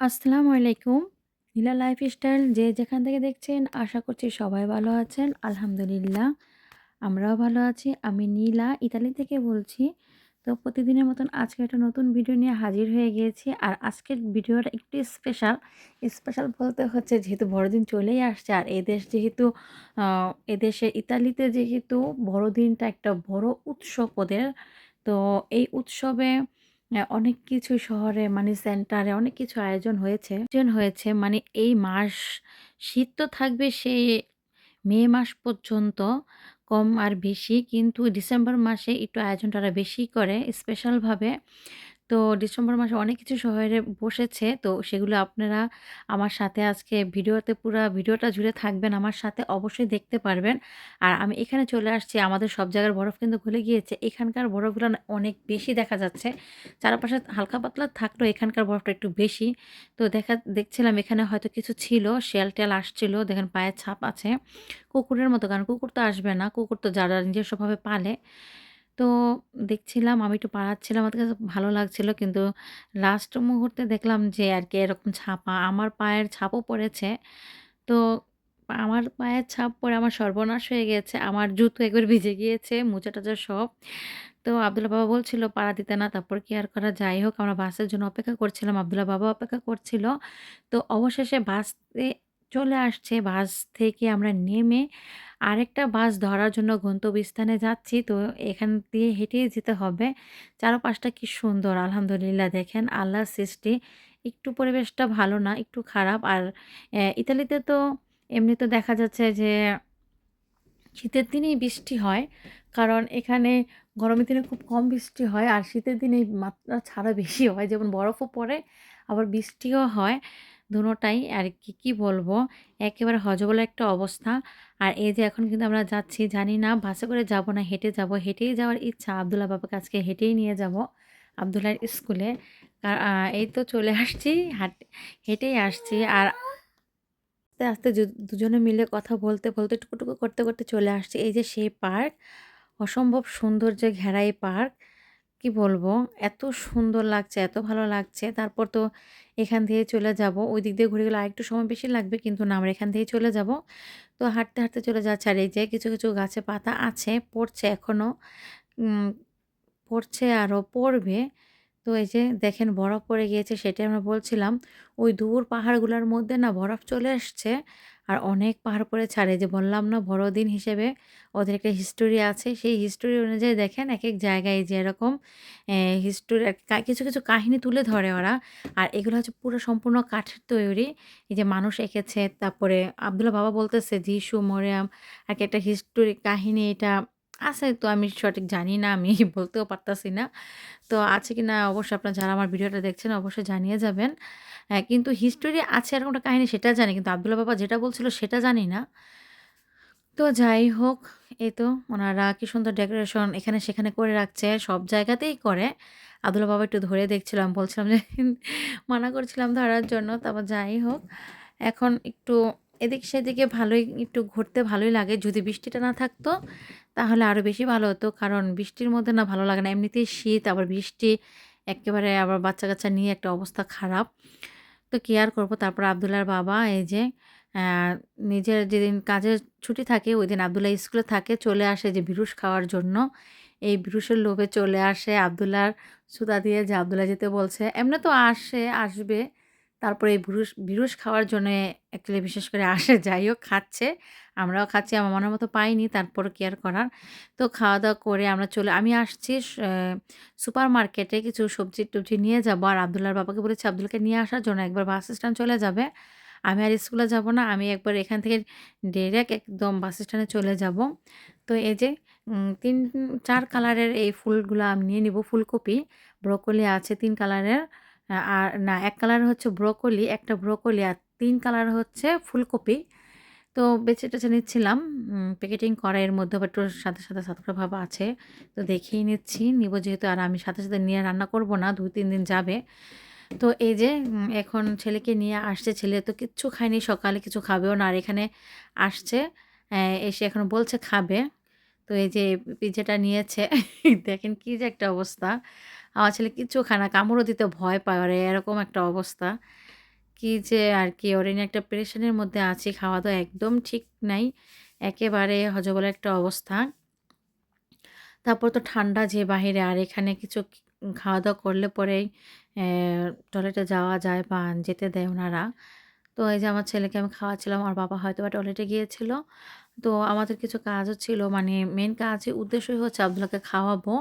আসসালামু আলাইকুম। নীলা লাইফস্টাইল যে যেখান থেকে দেখছেন, আশা করছি সবাই ভালো আছেন। আলহামদুলিল্লাহ, আমরাও ভালো আছি। আমি নীলা, ইতালি থেকে বলছি। তো প্রতিদিনের মতন আজকে একটা নতুন ভিডিও নিয়ে হাজির হয়ে গিয়েছি। আর আজকের ভিডিওটা একটু স্পেশাল। স্পেশাল বলতে হচ্ছে যেহেতু বড়দিন চলেই আসছে আর এদেশ যেহেতু এদেশে ইতালিতে যেহেতু বড়দিনটা একটা বড় উৎসব ওদের। তো এই উৎসবে অনেক কিছু শহরে মানে সেন্টারে অনেক কিছু আয়োজন হয়েছে আয়োজন হয়েছে মানে এই মাস শীত তো থাকবে সেই মে মাস পর্যন্ত কম আর বেশি, কিন্তু ডিসেম্বর মাসে একটু আয়োজনটা বেশি করে স্পেশালভাবে। তো ডিসেম্বর মাসে অনেক কিছু শহরে বসেছে। তো সেগুলো আপনারা আমার সাথে আজকে ভিডিওতে পুরো ভিডিওটা জুড়ে থাকবেন আমার সাথে অবশ্যই দেখতে পারবেন। আর আমি এখানে চলে আসছি আমাদের সব জায়গার বরফ কিন্তু গলে গিয়েছে। এখানকার বরফগুলো অনেক বেশি দেখা যাচ্ছে। চারপাশে হালকা পাতলা থাকলেও এখানকার বরফটা একটু বেশি। তো দেখা দেখছিলাম এখানে হয়তো কিছু ছিল, শেয়াল-টেয়াল আসছিল। দেখেন পায়ের ছাপ আছে। কুকুরের মতো কারণ কুকুর তো আসবে না। কুকুর তো যারা নিজস্বভাবে পালে। তো দেখছিলাম আমি একটু পাড়াচ্ছিলাম আমার কাছে ভালো লাগছিল। কিন্তু লাস্ট মুহূর্তে দেখলাম যে আর কি এরকম ছাপা আমার পায়ের ছাপও পড়েছে। তো আমার পায়ের ছাপ পড়ে আমার সর্বনাশ হয়ে গিয়েছে। আমার জুতো একবার ভিজে গিয়েছে, মোজা-টোজা সব। তো আব্দুল্লাহ বাবা বলছিল পাড়া দিতে না। তারপর কি আর করা? যাই হোক আমরা বাসের জন্য অপেক্ষা করছিলাম। আব্দুল্লাহ বাবা অপেক্ষা করছিল। তো অবশেষে বাসে চলে আসছে। বাস থেকে আমরা নেমে আরেকটা বাস ধরার জন্য গন্তব্যস্থানে যাচ্ছি। তো এখান দিয়ে হেঁটেই যেতে হবে। চারপাশটা কি সুন্দর আলহামদুলিল্লাহ দেখেন আল্লাহ সৃষ্টি। একটু পরিবেশটা ভালো না, একটু খারাপ। আর ইতালিতে তো এমনিতে দেখা যাচ্ছে যে শীতের দিনেই বৃষ্টি হয়। কারণ এখানে গরমের দিনে খুব কম বৃষ্টি হয়। আর শীতের দিনে মাত্রা ছাড়া বেশি হয়। যেমন বরফও পড়ে আবার বৃষ্টিও হয়। দোনোটাই আর কি, কি বলব? একেবারে হযবল একটা অবস্থা। আর এই যে এখন কিন্তু আমরা যাচ্ছি জানি না বাসে করে যাব না হেঁটে যাব। হেঁটেই যাওয়ার ইচ্ছা। আব্দুল্লাহ বাবাকে আজকে হেঁটেই নিয়ে যাব। আব্দুল্লাহর স্কুলে। এই তো চলে আসছি হাট হেঁটেই আসছি। আর আস্তে, আস্তে দুজনে মিলে কথা বলতে, বলতে টুকু-টুকু করতে, করতে চলে আসছি। এই যে সেই পার্ক, অসম্ভব সৌন্দর্যে ঘেরা এই পার্ক। কি বলব? এত সুন্দর লাগছে, এত ভালো লাগছে। তারপর তো এখান থেকে চলে যাব। ওই দিক দিয়ে ঘুরে গেলে আরেকটু সময় বেশি লাগবে। কিন্তু না আমরা এখান দিয়েই চলে যাব। তো হাঁটতে, হাঁটতে চলে যাচ্ছে আর এই যে কিছু, কিছু গাছে পাতা আছে, পড়ছে এখনও পড়ছে আরও পড়বে। তো এই যে দেখেন বরফ পড়ে গিয়েছে সেটাই আমরা বলছিলাম। ওই দূর পাহাড়গুলোর মধ্যে না বরফ চলে আসছে। আর অনেক পাহাড় করে ছাড়ে যে বললাম না বড়দিন হিসেবে ওদের একটা হিস্টোরি আছে। সেই হিস্টোরি অনুযায়ী দেখেন এক এক জায়গায় যে এরকম হিস্টোরি কিছু, কিছু কাহিনী তুলে ধরে ওরা। আর এগুলো হচ্ছে পুরো সম্পূর্ণ কাঠের তৈরি। এই যে মানুষ এঁকেছে। তারপরে আবদুল্লা বাবা বলতেছে যিশু, মরিয়াম এক একটা হিস্টোরি কাহিনী এটা আছে তো আমি সঠিক জানি না। আমি বলতেও পারতাছি না। তো আছে কি না অবশ্যই আপনারা যারা আমার ভিডিওটা দেখছেন অবশ্যই জানিয়ে যাবেন। হ্যাঁ, কিন্তু হিস্টোরি আছে এরকম একটা কাহিনী সেটা জানি। কিন্তু আব্দুল্লাহ বাবা যেটা বলছিল সেটা জানি না। তো যাই হোক, এই তো ওনারা কি সুন্দর ডেকোরেশন এখানে সেখানে করে রাখছে। সব জায়গাতেই করে। আব্দুল্লাহ বাবা একটু ধরে দেখছিলাম। বলছিলাম যে মানা করছিলাম ধরার জন্য। তারপর যাই হোক, এখন একটু এদিক সেদিকে ভালোই একটু ঘুরতে ভালোই লাগে। যদি বৃষ্টিটা না থাকতো তাহলে আরও বেশি ভালো হতো। কারণ বৃষ্টির মধ্যে না ভালো লাগে না। এমনিতেই শীত আবার বৃষ্টি এক্কেবারে আবার বাচ্চা-কাচ্চা নিয়ে একটা অবস্থা খারাপ। তো কি আর করব? তারপর আব্দুল্লাহর বাবা এই যে নিজের যেদিন কাজের ছুটি থাকে ওই দিন আব্দুল্লাহ স্কুলে থাকে চলে আসে যে বিরুষ খাওয়ার জন্য। এই বিরুষের লোভে চলে আসে আব্দুল্লাহর ছুতা দিয়ে যে আব্দুল্লাহ যেতে বলছে। এমনি তো আসে, আসবে। তারপরে এই বিরুষ বিরুষ খাওয়ার জন্যে অ্যাকচুয়ালি বিশেষ করে আসে। যাই হোক খাচ্ছে। আমরাও খাচ্ছি। আমার মনের মতো পাইনি। তারপরও কি আর করার? তো খাওয়া-দাওয়া করে আমরা চলে আমি আসছি সুপার মার্কেটে কিছু সবজি-টবজি নিয়ে যাব। আর আব্দুল্লাহর বাবাকে বলেছি আব্দুল্লাহকে নিয়ে আসার জন্য। একবার বাস স্ট্যান্ড চলে যাবে। আমি আর স্কুলে যাব না। আমি একবার এখান থেকে ডিরেক্ট একদম বাস স্ট্যান্ডে চলে যাব। তো এই যে তিন ৩-৪ কালারের এই ফুলগুলা আমি নিয়ে নিব। ফুলকপি, ব্রোকলি আছে তিন কালারের। আর না এক কালার হচ্ছে ব্রোকলি, একটা ব্রোকলি আর তিন কালার হচ্ছে ফুলকপি। তো বেছে-টেছে নিচ্ছিলাম। প্যাকেটিং করা এর মধ্যে আবার একটু সাথে সাথে সাতকরা ভাব আছে। তো দেখেই নিচ্ছি। নিব যেহেতু আর আমি সাথে, সাথে নিয়ে রান্না করব না। ২-৩ দিন যাবে। তো এই যে এখন ছেলেকে নিয়ে আসছে। ছেলে তো কিচ্ছু খায়নি সকালে কিছু খাবেও না। আর এখানে আসছে। এসে এখন বলছে খাবে। তো এই যে পিজ্জাটা নিয়েছে। দেখেন কি যে একটা অবস্থা। আমার ছেলে কিচ্ছু খায় না। কামড়ও দিতে ভয় পায়, ওরে এরকম একটা অবস্থা। কি যে আর কি, ওর একটা প্রেশানের মধ্যে আছি, খাওয়া দাওয়া একদম ঠিক নাই, একেবারে হজবলে একটা অবস্থা তারপর তো ঠান্ডা যে বাহিরে, আর এখানে কিছু খাওয়া দাওয়া করলে পরেই টয়লেটে যাওয়া যায় বা যেতে দেয় ওনারা তো এই যে আমার ছেলেকে আমি খাওয়াচ্ছিলাম আর বাবা হয়তো বা টয়লেটে গিয়েছিল তো আমাদের কিছু কাজও ছিল। মানে মেন কাজের উদ্দেশ্যই হচ্ছে আবদুল্লাহকে খাওয়াবো।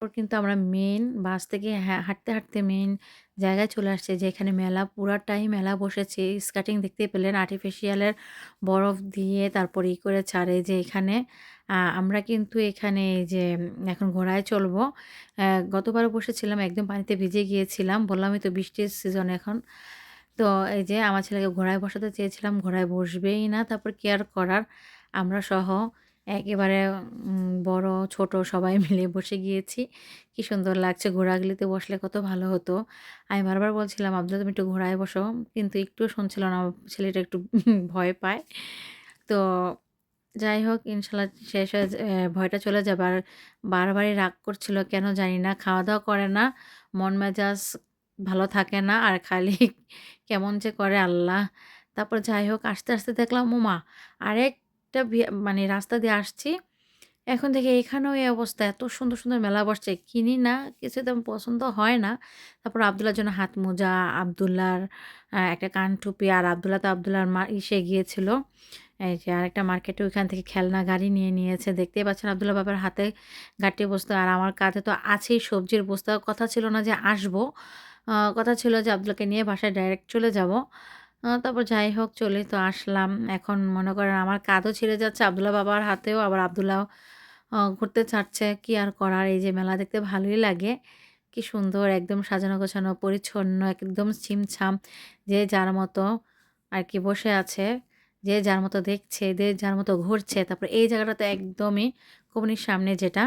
তারপর কিন্তু আমরা মেন বাস থেকে হাঁটতে হাঁটতে মেন জায়গায় চলে আসছে যেখানে মেলা পুরাটাই মেলা বসেছে। স্কার্টিং দেখতে পেলেন আর্টিফিশিয়ালের বরফ দিয়ে তারপর ই করে ছাড়ে যে এখানে। আমরা কিন্তু এখানে যে এখন ঘোড়ায় চলবো। গতবারও বসেছিলাম, একদম পানিতে ভিজে গিয়েছিলাম। বললামই তো বৃষ্টির সিজন এখন। তো এই যে আমার ছেলেকে ঘোড়ায় বসাতে চেয়েছিলাম, ঘোড়ায় বসবেই না, তারপর কেয়ার করার। আমরা সহ একেবারে বড়, ছোট সবাই মিলে বসে গিয়েছি। কি সুন্দর লাগছে ঘোড়াগুলিতে বসলে, কত ভালো হতো। আমি বারবার বলছিলাম আবদুল্লা তুমি একটু ঘোড়ায় বসো। কিন্তু একটু শুনছিল না, ছেলেটা একটু ভয় পায়। তো যাই হোক, ইনশাল্লাহ শেষ হয়ে ভয়টা চলে যাবে। আর বারবারই রাগ করছিল, কেন জানি না খাওয়া দাওয়া করে না। মন মেজাজ ভালো থাকে না। আর খালি কেমন যে করে আল্লাহ। তারপর যাই হোক আস্তে আস্তে দেখলাম ওমা আরেকটা মানে রাস্তা দিয়ে আসছি। এখন থেকে এখানেও এই অবস্থা। এত সুন্দর সুন্দর মেলা বসছে। কিনি না, কিছু তেমন পছন্দ হয় না। তারপর আবদুল্লার জন্য হাত মোজা আবদুল্লার একটা কান টুপি আর আবদুল্লা তো আবদুল্লার মা ইসে গিয়েছিল। এই যে আরেকটা মার্কেটে ওইখান থেকে খেলনা, গাড়ি নিয়ে নিয়েছে। দেখতেই পাচ্ছেন আবদুল্লা বাবার হাতে গাড়ি বসতে। আর আমার কাছে তো আছেই সবজির বস্তা কথা ছিল না যে আসব। কথা ছিল যে আবদুল্লাকে নিয়ে বাসায় ডাইরেক্ট চলে যাব। তারপর যাই হোক চলে তো আসলাম। এখন মনে করেন আমার কাঁধও ছিঁড়ে যাচ্ছে আবদুল্লা বাবার হাতেও, আবার আবদুল্লাহ ঘুরতে চাচ্ছে। কি আর করার? এই যে মেলা দেখতে ভালোই লাগে। কি সুন্দর, একদম সাজানো গোছানো, পরিচ্ছন্ন, একদম ছিমছাম। যে যার মতো আর কি বসে আছে, যে যার মতো দেখছে, যে যার মতো ঘুরছে, তারপর এই জায়গাটা তো একদমই কোম্পানির সামনে যেটা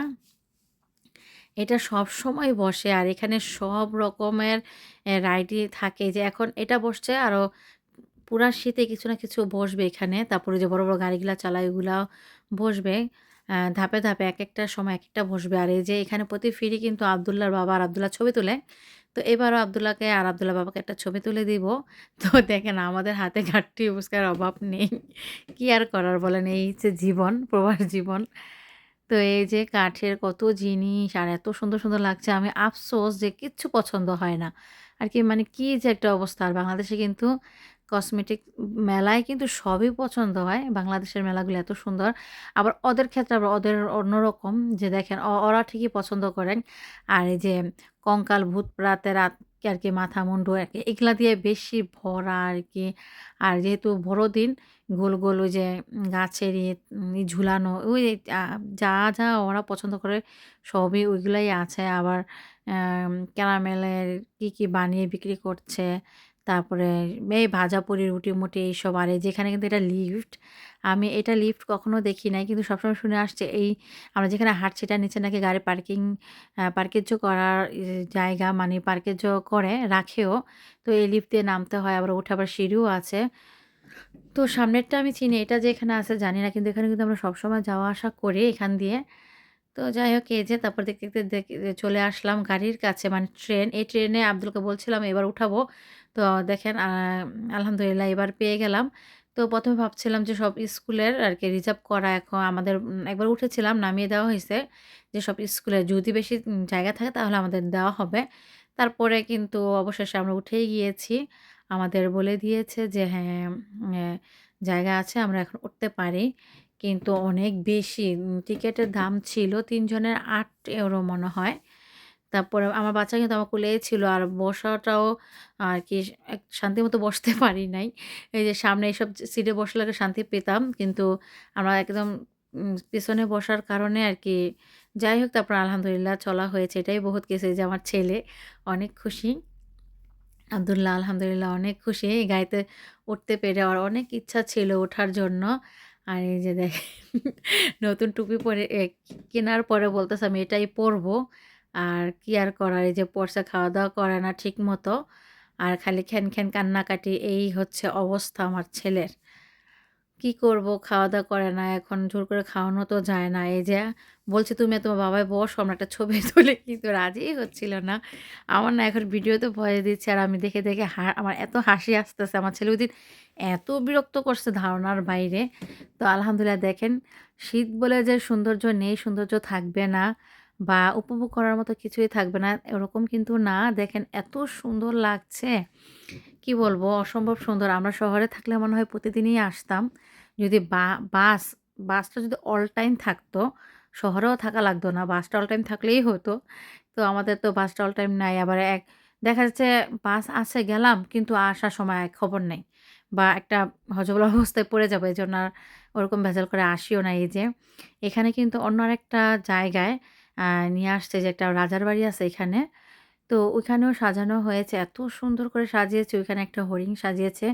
এটা সব সময় বসে। আর এখানে সব রকমের রাইডই থাকে যে এখন এটা বসছে আরও পুরা শীতে কিছু না কিছু বসবে এখানে। তারপরে যে বড় বড় গাড়িগুলো চালায় ওগুলাও বসবে। ধাপে ধাপে এক একটা সময় এক একটা বসবে। আর এই যে এখানে প্রতি ফিরি কিন্তু আবদুল্লার বাবা আর আবদুল্লাহ ছবি তোলে। তো এবারও আবদুল্লাহকে আর আবদুল্লাহ বাবাকে একটা ছবি তুলে দিব। তো দেখেন আমাদের হাতে ঘাটতি অবস্কার অভাব নেই। কি আর করার বলেন? এই যে জীবন, প্রবাস জীবন। তো এই যে কাঠের কত জিনিস আর এত সুন্দর সুন্দর লাগছে, আমি আফসোস যে কিচ্ছু পছন্দ হয় না। আর কি মানে কি যে একটা অবস্থা। আর বাংলাদেশে কিন্তু কসমেটিক মেলায় কিন্তু সবই পছন্দ হয়। বাংলাদেশের মেলাগুলো এত সুন্দর। আবার ওদের ক্ষেত্রে আবার ওদের অন্যরকম যে দেখেন ওরা ঠিকই পছন্দ করেন। আর এই যে কঙ্কাল, ভূত প্রাতের আর কি মাথা মুন্ডু আর কি এগুলা দিয়ে বেশি ভরা আর কি আর যেহেতু বড়দিন, গোল গোল ওই যে গাছের ইয়ে ঝুলানো, ওই যা যা ওরা পছন্দ করে সবই ওইগুলাই আছে। আবার ক্যারামেলের কি কি বানিয়ে বিক্রি করছে তারপরে এই ভাজাপুরি রুটি-মুটি এইসব আর যেখানে কিন্তু এটা লিফট। আমি এটা লিফট কখনো দেখি নাই। কিন্তু সবসময় শুনে আসছে এই আমরা যেখানে হাঁটছি এটার নিচে নাকি গাড়ি পার্কিং আ পার্কেজ করার জায়গা মানে পার্কেজ করে, রাখেও। তো এই লিফট দিয়ে নামতে হয়, আবার উঠে আবার সিঁড়িও আছে। তো সামনেরটা আমি চিনি। এটা যে এখানে আছে জানি না। কিন্তু এখানে কিন্তু আমরা সবসময় যাওয়া আসা করি এখান দিয়ে। তো যাই হোক এই যে তারপর দেখতে, দেখতে দেখ চলে আসলাম গাড়ির কাছে মানে ট্রেন। এই ট্রেনে আব্দুলকে বলছিলাম এবার উঠাবো। তো দেখেন আলহামদুলিল্লাহ এবার পেয়ে গেলাম। তো প্রথমে ভাবছিলাম যে সব স্কুলের আর কি রিজার্ভ করা এখন আমাদের একবার উঠেছিলাম নামিয়ে দেওয়া হয়েছে যে সব স্কুলের যদি বেশি জায়গা থাকে তাহলে আমাদের দেওয়া হবে। তারপরে কিন্তু অবশেষে আমরা উঠেই গিয়েছি। আমাদের বলে দিয়েছে যে হ্যাঁ, জায়গা আছে আমরা এখন উঠতে পারি। কিন্তু অনেক বেশি টিকেটের দাম ছিল তিনজনের আট ইউরো মনে হয়। তারপরে আমার বাচ্চা কিন্তু আমার কোলেই ছিল আর বসাটাও আর কি এক শান্তিমতো বসতে পারি নাই। এই যে সামনে এইসব সিটে বসলে শান্তি পেতাম। কিন্তু আমরা একদম পিছনে বসার কারণে আর কি যাই হোক তারপর আলহামদুলিল্লাহ চলা হয়েছে। এটাই বহুত কিছু যে আমার ছেলে অনেক খুশি। আবদুল্লাহ আলহামদুলিল্লাহ অনেক খুশি। এই গাড়িতে উঠতে পেরে আর অনেক ইচ্ছা ছিল ওঠার জন্য। আর এই যে দেখ নতুন টুপি পরে কেনার পরে বলতেছে আমি এটাই পরবো। আর কি আর করার এই যে পড়ছে খাওয়া-দাওয়া করে না ঠিক মতো আর খালি খ্যান, খ্যান কান্নাকাটি এই হচ্ছে অবস্থা আমার ছেলের। কি করব খাওয়া-দাওয়া করে না। এখন জোর করে খাওয়ানো তো যায় না। এই যে বলছে, "তুমি তোমার বাবাই বসো, আমরা একটা ছবি তুলি।" কিন্তু রাজি হচ্ছিল না। আমার না এখন ভিডিওতে ভয়েস দিচ্ছে আর আমি দেখে, দেখে হা আমার এত হাসি আসতেছে। আমার ছেলে ওইদিন এত বিরক্ত করছে ধারণার বাইরে। তো আলহামদুলিল্লাহ দেখেন শীত বলে যে সৌন্দর্য নেই, সৌন্দর্য থাকবে না বা উপভোগ করার মতো কিছুই থাকবে না, এরকম কিন্তু না। দেখেন এত সুন্দর লাগছে। কি বলব? অসম্ভব সুন্দর। আমরা শহরে থাকলে মনে হয় প্রতিদিনই আসতাম। যদি বা বাস, বাসটা যদি অল টাইম থাকতো, শহরেও থাকা লাগতো না। বাসটা অল টাইম থাকলেই হতো। তো আমাদের তো বাসটা অল টাইম নাই। আবার এক দেখা যাচ্ছে বাস আছে গেলাম কিন্তু আসার সময় এক খবর নেই। বা একটা হযবল অবস্থায় পড়ে যাব। এজন্য আর ওরকম ভেজাল করে আসিও না। এই যে এখানে কিন্তু অন্য আরেকটা জায়গায় নিয়ে আসছে যে একটা রাজার বাড়ি আছে এখানে। তো ওইখানেও সাজানো হয়েছে। এত সুন্দর করে সাজিয়েছে। ওইখানে একটা হরিণ সাজিয়েছে।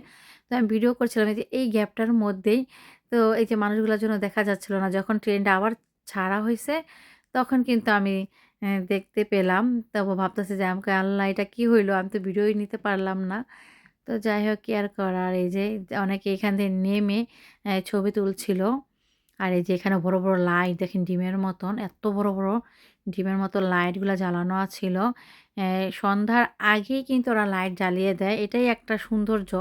তো আমি ভিডিও করছিলাম এই যে এই গ্যাপটার মধ্যেই তো এই যে মানুষগুলোর জন্য দেখা যাচ্ছিল না। যখন ট্রেনটা আবার ছাড়া হয়েছে তখন কিন্তু আমি দেখতে পেলাম। তবু ভাবতেছি যে আমাকে আল্লাহ এটা কি হইল? আমি তো ভিডিওই নিতে পারলাম না। তো যাই হোক কি আর করার? এই যে অনেকে এখান থেকে নেমে ছবি তুলছিল। আর এই যে এখানে বড়, বড় লাইট দেখেন ডিমের মতন। এত বড়, বড় ডিমের মতো লাইটগুলো জ্বালানো ছিল। সন্ধ্যার আগেই কিন্তু ওরা লাইট জ্বালিয়ে দেয়। এটাই একটা সৌন্দর্য।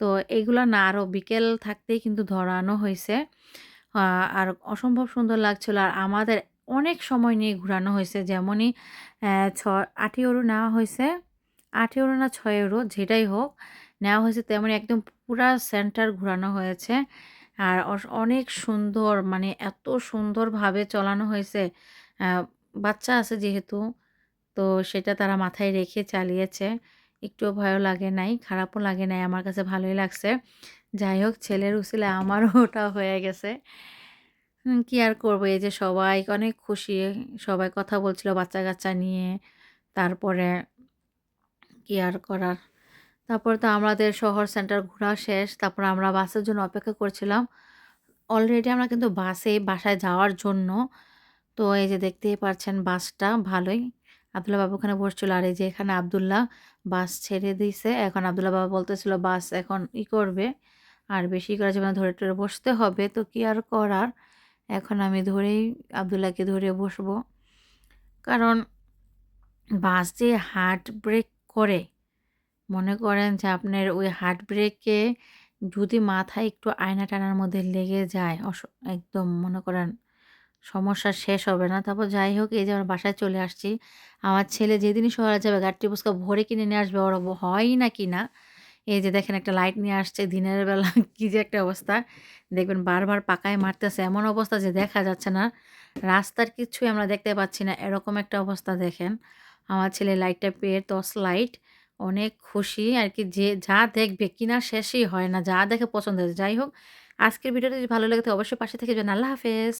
তো এগুলো না আরও বিকেল থাকতেই কিন্তু ধরানো হয়েছে আর অসম্ভব সুন্দর লাগছিল। আর আমাদের অনেক সময় নিয়ে ঘুরানো হয়েছে যেমনই ছ ৮ ইউরো নেওয়া হয়েছে ৮ ইউরো না ৬ ইউরো, যেটাই হোক, নেওয়া হয়েছে তেমনই একদম পুরা সেন্টার ঘুরানো হয়েছে। আর অনেক সুন্দর মানে এত সুন্দরভাবে চলানো হয়েছে। বাচ্চা আছে যেহেতু তো সেটা তারা মাথায় রেখে চালিয়েছে। একটুও ভয়ও লাগে নাই, খারাপও লাগে নাই। আমার কাছে ভালোই লাগছে। যাই হোক ছেলের উছিলায় আমারও ওটা হয়ে গেছে। কি আর করব? এই যে সবাই অনেক খুশি। সবাই কথা বলছিল বাচ্চা-কাচ্চা নিয়ে। তারপরে কি আর করার? তারপর তো আমাদের শহর সেন্টার ঘোরা শেষ। তারপর আমরা বাসের জন্য অপেক্ষা করছিলাম। অলরেডি আমরা কিন্তু বাসে বাসায় যাওয়ার জন্য। তো এই যে দেখতেই পারছেন বাসটা ভালোই। আব্দুল্লাহ বাবু ওখানে বসছিল। আর এই যে এখানে আবদুল্লাহ বাস ছেড়ে দিছে। এখন আব্দুল্লাহ বাবা বলতেছিল বাস এখন ই করবে। আর বেশি করা যাবে না ধরে টরে বসতে হবে। তো কি আর করার? এখন আমি ধরেই আব্দুল্লাহকে ধরে বসবো। কারণ বাস যে হার্ড ব্রেক করে, মনে করেন যে আপনার ওই হার্ট ব্রেকে যদি মাথায় একটু আয়না টানার মধ্যে লেগে যায় অস একদম মনে করেন সমস্যা শেষ হবে না। তারপর যাই হোক, এই যে আমার বাসায় চলে আসছি। আমার ছেলে যেদিনই শহরে যাবে গাড়িটি ফুচকা ভরে কিনে নিয়ে আসবে, ওর হয়ই না কি না এই যে দেখেন একটা লাইট নিয়ে আসছে, দিনের বেলা কি যে একটা অবস্থা। দেখবেন বারবার পাকায় মারতেছে। এমন অবস্থা যে দেখা যাচ্ছে না। রাস্তার কিছুই আমরা দেখতে পাচ্ছি না। এরকম একটা অবস্থা দেখেন। আমার ছেলে লাইটটা পেয়ে টর্চ লাইট অনেক খুশি আর কি যে, যা দেখবে, কিনা শেষই হয় না। যা দেখে পছন্দ হয়েছে। যাই হোক, আজকের ভিডিওটা যদি ভালো লাগে, তো অবশ্যই পাশে থেকে যাবেন। আল্লাহ হাফেজ।